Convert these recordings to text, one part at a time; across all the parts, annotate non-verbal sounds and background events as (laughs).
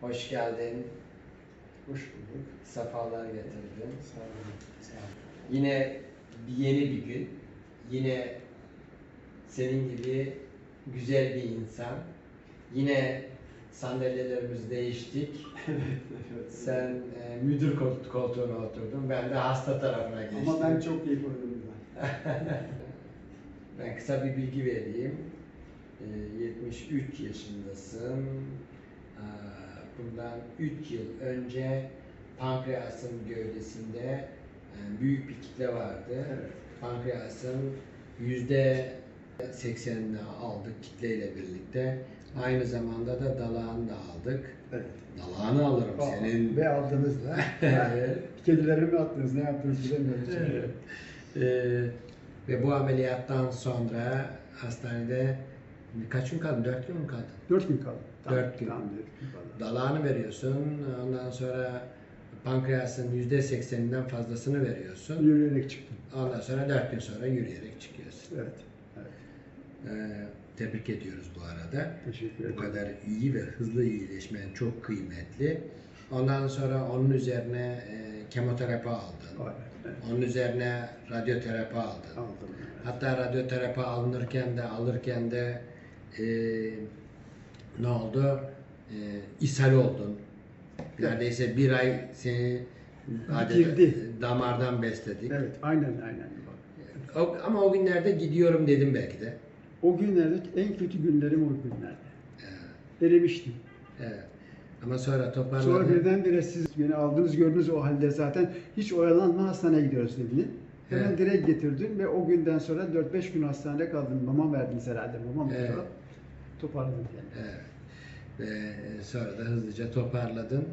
Hoş geldin. Hoş bulduk. Sefalar getirdin. Sağ olun. Sağ olun. Yine bir yeni bir gün. Yine senin gibi güzel bir insan. Yine sandalyelerimiz değiştik. (laughs) evet, evet. Sen e, müdür kol- koltuğuna oturdun. Ben de hasta tarafına geçtim. Ama ben çok iyi koydum (laughs) ben. Kısa bir bilgi vereyim. Ee, 73 yaşındasın. Ee, Bundan 3 yıl önce pankreasın gövdesinde e, büyük bir kitle vardı. Evet. Pankreasın yüzde 80'ini aldık kitleyle birlikte. Aynı zamanda da dalağını da aldık. Evet. Dalağını alırım senin. Ve aldınız da. (laughs) Kedileri mi attınız, ne yaptınız bilemiyorum. Evet. Ee, ve bu ameliyattan sonra hastanede kaç gün kaldın? Dört gün mü kaldın? Dört gün kaldı. Dört gün. Tamam, dört gün kaldı. Dalağını veriyorsun. Ondan sonra pankreasın yüzde sekseninden fazlasını veriyorsun. Yürüyerek çıktım. Ondan sonra dört gün sonra yürüyerek çıkıyorsun. Evet. evet. Ee, tebrik ediyoruz bu arada. Teşekkür Bu ederim. kadar iyi ve hızlı iyileşmen çok kıymetli. Ondan sonra onun üzerine e, kemoterapi aldın. Evet, evet. Onun üzerine radyoterapi aldın. Aldım. Hatta radyoterapi alınırken de alırken de e, ne oldu? E, ishal oldun. Neredeyse bir ay seni Bitirdi. damardan besledik. Evet, aynen aynen. O- ama o günlerde gidiyorum dedim belki de. O günlerde en kötü günlerim o günlerde. Ee, Erimiştim. evet. Ama sonra toparladın. Sonra birdenbire siz beni aldınız gördünüz o halde zaten hiç oyalanma hastaneye gidiyoruz dediniz. Hemen Evet. direkt getirdin ve o günden sonra 4-5 gün hastanede kaldım. Mama verdiniz herhalde. Mama mı? Evet. Toparladım yani. Evet. Ve sonra da hızlıca toparladın.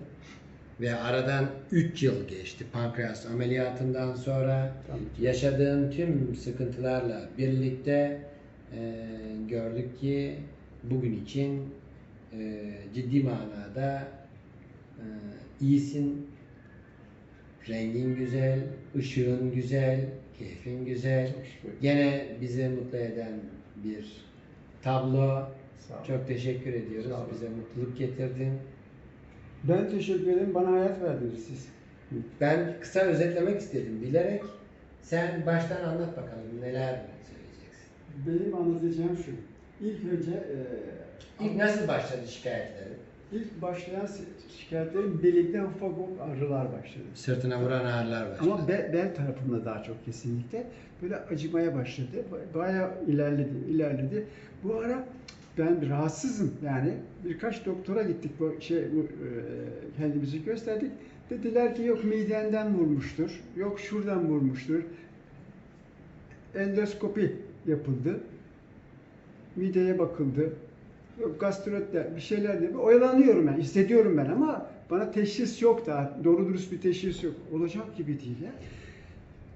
Ve aradan 3 yıl geçti pankreas ameliyatından sonra. Tamam. Yaşadığın tüm sıkıntılarla birlikte e, gördük ki bugün için e, ciddi manada e, iyisin, rengin güzel, ışığın güzel, keyfin güzel. Gene bizi mutlu eden bir tablo. Sağ. Çok teşekkür ediyoruz. Sağ olun. Bize mutluluk getirdin. Ben teşekkür ederim. Bana hayat verdiniz siz. Ben kısa özetlemek istedim bilerek. Sen baştan anlat bakalım neler söyleyeceksin. Benim anlatacağım şu. İlk önce e, İlk nasıl başladı şikayetleri? ilk başlayan şikayetlerim belimde ufak ağrılar başladı. Sırtına vuran ağrılar başladı. Ama bel, bel tarafında daha çok kesinlikle böyle acımaya başladı. Bayağı ilerledi, ilerledi. Bu ara ben rahatsızım yani. Birkaç doktora gittik bu şey bu, e, kendimizi gösterdik. Dediler ki yok midenden vurmuştur. Yok şuradan vurmuştur. Endoskopi yapıldı. Mideye bakıldı. Yok gastrontler bir şeyler dedi. Oyalanıyorum ben, hissediyorum ben ama bana teşhis yok daha. Doğru dürüst bir teşhis yok. Olacak gibi değil ya.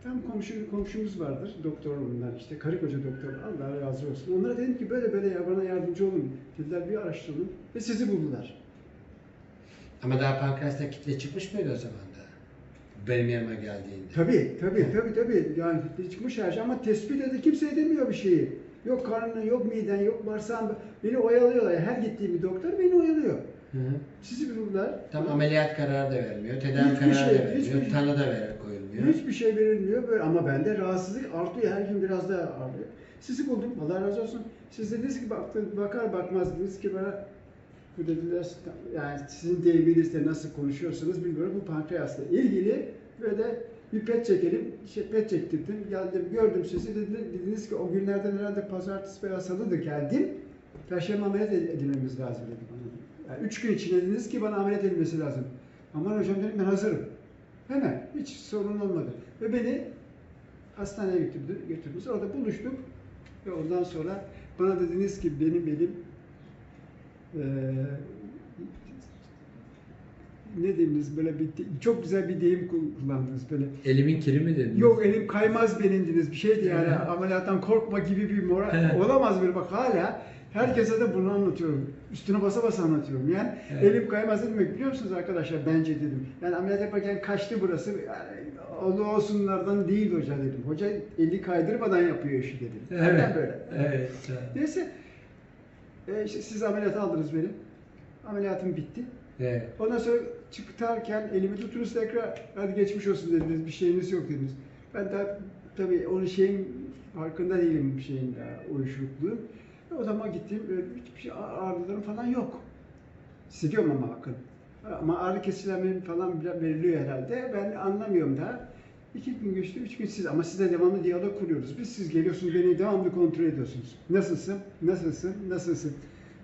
Tam komşu, komşumuz vardır, doktor bunlar işte, karı koca doktor, Allah razı olsun. Onlara dedim ki böyle böyle ya bana yardımcı olun. Dediler bir araştırın ve sizi buldular. Ama daha pankreasta kitle çıkmış mıydı o zaman da? Benim yanıma geldiğinde. Tabii, tabii, tabii, tabii. Yani çıkmış her şey ama tespit edildi. Kimse edemiyor bir şeyi. Yok karnın, yok miden, yok bağırsağın. Beni oyalıyorlar. Her gittiğim bir doktor beni oyalıyor. Hı hı. Sizi buldular. Tam ameliyat kararı da vermiyor, tedavi Hiçbir kararı şey, da vermiyor, hiçbir- tanı da ver koyulmuyor. Hiçbir şey verilmiyor böyle ama bende rahatsızlık artıyor her gün biraz daha artıyor. Sizi buldum Allah razı olsun. Siz dediniz ki baktın, bakar bakmaz dediniz ki bana bu dediler yani sizin deyiminizle nasıl konuşuyorsunuz bilmiyorum bu pankreasla ilgili böyle bir pet çekelim. Şey, pet çektirdim. Geldim gördüm sizi dediler, dediniz ki o günlerden herhalde pazartesi veya salıdı geldim. Perşembe ameliyat edilmemiz lazım dedi bana. Yani üç gün içinde dediniz ki bana ameliyat edilmesi lazım. Aman hocam dedim ben hazırım. Hemen hiç sorun olmadı. Ve beni hastaneye götürdü, götürdünüz. Orada buluştuk. Ve ondan sonra bana dediniz ki benim elim eee ne dediniz böyle bir çok güzel bir deyim kullandınız böyle. Elimin kiri mi dedin? Yok elim kaymaz benim dediniz bir şeydi yani ameliyattan korkma gibi bir moral olamaz böyle bak hala herkese de bunu anlatıyorum. Üstüne basa basa anlatıyorum. Yani Evet. elim kaymaz demek biliyor musunuz arkadaşlar bence dedim. Yani ameliyat yaparken kaçtı burası. Yani,olu olsunlardan değil hoca dedim. Hoca eli kaydırmadan yapıyor işi dedim. Evet. Aynen böyle. Evet. Neyse e, işte siz ameliyat aldınız benim. Ameliyatım bitti. Evet. Ondan sonra çıkarken elimi tutunuz tekrar hadi geçmiş olsun dediniz. Bir şeyiniz yok dediniz. Ben de tabii onun şeyin farkında değilim bir şeyin daha uyuşukluğun. O zaman gittim böyle hiçbir şey ağrılarım falan yok. Hissediyorum ama bakın. Ama ağrı kesicilerim falan veriliyor herhalde. Ben anlamıyorum daha. İki gün geçti, üç gün siz ama sizle devamlı diyalog kuruyoruz. Biz siz geliyorsunuz, beni devamlı kontrol ediyorsunuz. Nasılsın, nasılsın, nasılsın?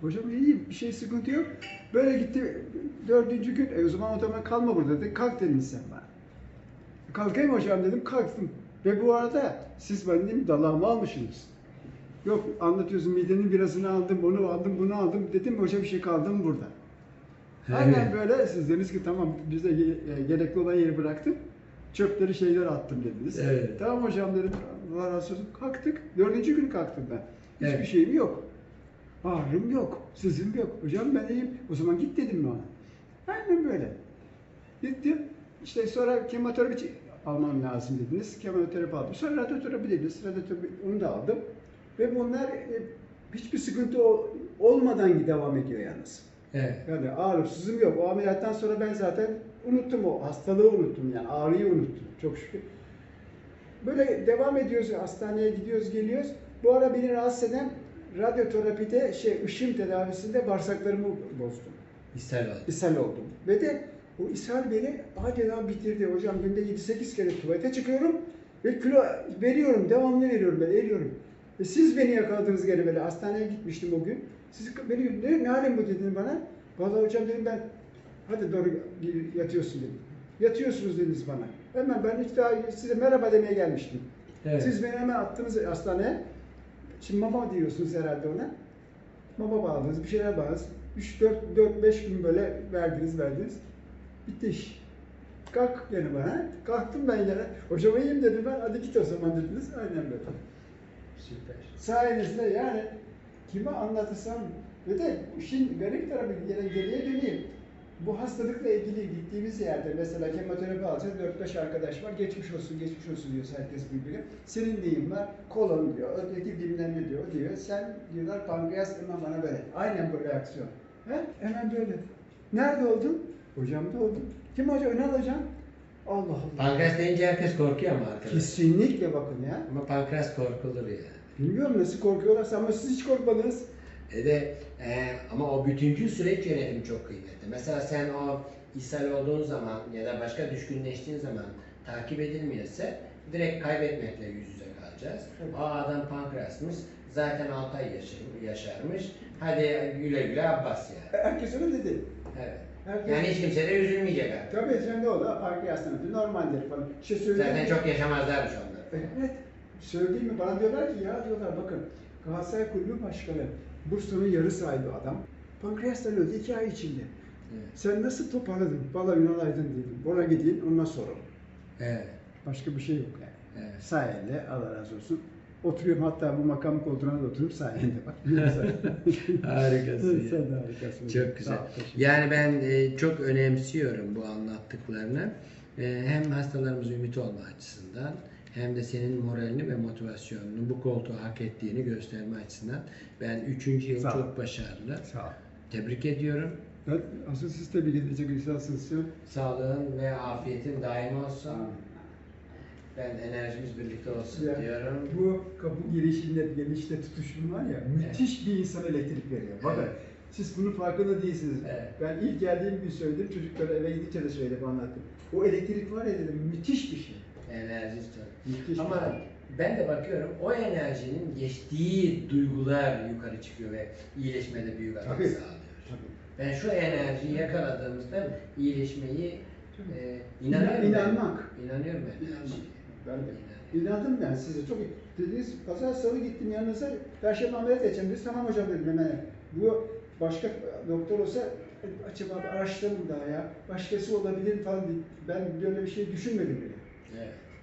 Hocam iyiyim, bir şey sıkıntı yok. Böyle gitti, dördüncü gün, e o zaman o zaman kalma burada dedi. Kalk dedin sen bana. Kalkayım hocam dedim, kalktım. Ve bu arada siz benim dalağımı almışsınız. Yok anlatıyorsun midenin birazını aldım, onu aldım, bunu aldım. Dedim hocam bir şey kaldı mı burada? Aynen böyle siz dediniz ki tamam biz de ge- e, gerekli olan yeri bıraktık. Çöpleri şeyler attım dediniz. Evet. Tamam hocam dedim. Allah razı olsun. Kalktık. Dördüncü gün kalktım ben. Hiçbir Evet. şeyim yok. Ağrım yok. Sızım yok. Hocam ben iyiyim. O zaman git dedim mi ona. Aynen böyle. Gittim. İşte sonra kemoterapi almam lazım dediniz. Kemoterapi aldım. Sonra radyoterapi dediniz. Radyoterapi onu da aldım. Ve bunlar e, hiçbir sıkıntı olmadan devam ediyor yalnız. Evet. Yani ağrım, sızım yok. O ameliyattan sonra ben zaten unuttum o hastalığı unuttum yani ağrıyı unuttum çok şükür. Böyle devam ediyoruz, hastaneye gidiyoruz, geliyoruz. Bu ara beni rahatsız eden radyoterapide, şey, ışın tedavisinde bağırsaklarımı bozdum. İster oldu. İshal oldum. Ve de o ishal beni adeta bitirdi. Hocam günde 7-8 kere tuvalete çıkıyorum ve kilo veriyorum, devamlı veriyorum böyle, eriyorum. Ve siz beni yakaladınız gene böyle, hastaneye gitmiştim o gün. Siz beni, ne, ne halin bu dedin bana. Vallahi hocam dedim ben, hadi doğru yatıyorsun dedim. Yatıyorsunuz dediniz bana. Hemen ben hiç daha size merhaba demeye gelmiştim. Evet. Siz beni hemen attınız hastaneye. Şimdi mama diyorsunuz herhalde ona. Mama bağladınız, bir şeyler bağladınız. 3, 4, 4, 5 gün böyle verdiniz, verdiniz. Bitti iş. Kalk gene bana. Kalktım ben gene. Hocam iyiyim dedim ben. Hadi git o zaman dediniz. Aynen böyle. Süper. Sayenizde yani kime anlatırsam ve de işin garip tarafı gene geriye döneyim. Bu hastalıkla ilgili gittiğimiz yerde mesela kemoterapi alacağız 4-5 arkadaş var. Geçmiş olsun, geçmiş olsun diyor herkes birbirine. Senin neyin var? Kolon diyor. Öteki bilmem ne diyor. Diyor. Sen diyorlar pankreas hemen bana böyle. Aynen bu reaksiyon. He? Hemen böyle. Nerede oldun? Hocamda oldum. Kim hoca? Önal hocam. Allah Allah. Pankreas deyince herkes korkuyor ama arkadaşlar. Kesinlikle bakın ya. Ama pankreas korkulur ya. Bilmiyorum nasıl korkuyorlarsa ama siz hiç korkmadınız. E de e, ama o bütüncül süreç yönetimi çok kıymetli. Mesela sen o ishal olduğun zaman ya da başka düşkünleştiğin zaman takip edilmiyorsa direkt kaybetmekle yüz yüze kalacağız. O adam pankreasmış. Zaten 6 ay yaşar- yaşarmış. Hadi güle güle Abbas ya. Herkes öyle dedi. Evet. Herkes... Yani hiç kimse de üzülmeyecek artık. Tabii sen de o da parke hastanesi normaldir falan. Şey söyleyeyim Zaten çok yaşamazlarmış onlar. Evet. Söyleyeyim mi? Bana diyorlar ki ya diyorlar bakın Galatasaray Kulübü Başkanı Bursa'nın yarı sahibi adam. Pankreastan öldü iki ay içinde. Evet. Sen nasıl toparladın? Valla Ünal Aydın dedim. Ona gidin ondan sorun. Evet. Başka bir şey yok yani. evet. Sayende Allah razı olsun. Oturuyorum hatta bu makam koltuğuna da oturuyorum sayende bak. (laughs) Harikasın. Sen de harikasın. Çok güzel. Ol, Yani ben e, çok önemsiyorum bu anlattıklarını. E, hem hastalarımız ümit olma açısından hem de senin moralini ve motivasyonunu bu koltuğu hak ettiğini gösterme açısından ben üçüncü yıl Sağ çok başarılı. Sağ ol. Tebrik ediyorum. Ben asıl siz tebrik edecek insansınız. Sağlığın ve afiyetin daim olsun. Ben enerjimiz birlikte olsun Ya, diyorum. Bu kapı girişinde, gelişte tutuşum var ya, müthiş bir insana elektrik veriyor. Bakın, Evet. siz bunun farkında değilsiniz. Evet. Ben ilk geldiğim gün söyledim, çocuklara eve gidince de söyledim, anlattım. O elektrik var ya dedim, müthiş bir şey. Enerji çok. Müthiş Ama ben de bakıyorum o enerjinin geçtiği duygular yukarı çıkıyor ve iyileşmede büyük atak sağlıyor. Tabii. Ben şu enerjiyi yakaladığımızda iyileşmeyi e, inanıyorum. İnan- ben. inanmak. İnanıyorum ben. İnanmak. Ben de. İnanıyorum. İnandım ben size çok dediniz pazar salı gittim yanınıza perşembe ameliyat edeceğim dedi tamam hocam dedim hemen bu başka doktor olsa acaba araştıralım daha ya başkası olabilir falan ben böyle bir şey düşünmedim bile.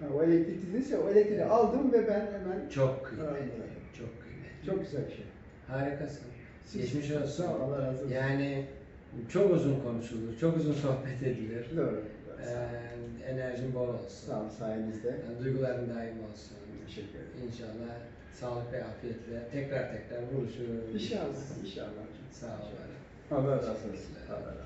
Ha, o elektrik dediniz ya o elektriği Evet. aldım ve ben hemen Çok kıymetli. Çok kıymetli. çok güzel bir şey. Harikasın. Siz- Geçmiş olsun. Sağ ol, Allah razı olsun. Yani çok uzun konuşulur, çok uzun sohbet edilir. Doğru. Ee, enerjin bol olsun. Sağ olun sayenizde. Yani duyguların daim olsun. Teşekkür ederim. İnşallah sağlık ve afiyetle tekrar tekrar buluşuruz. İnşallah, inşallah. Sağ ol. Allah razı olsun. Allah razı olsun.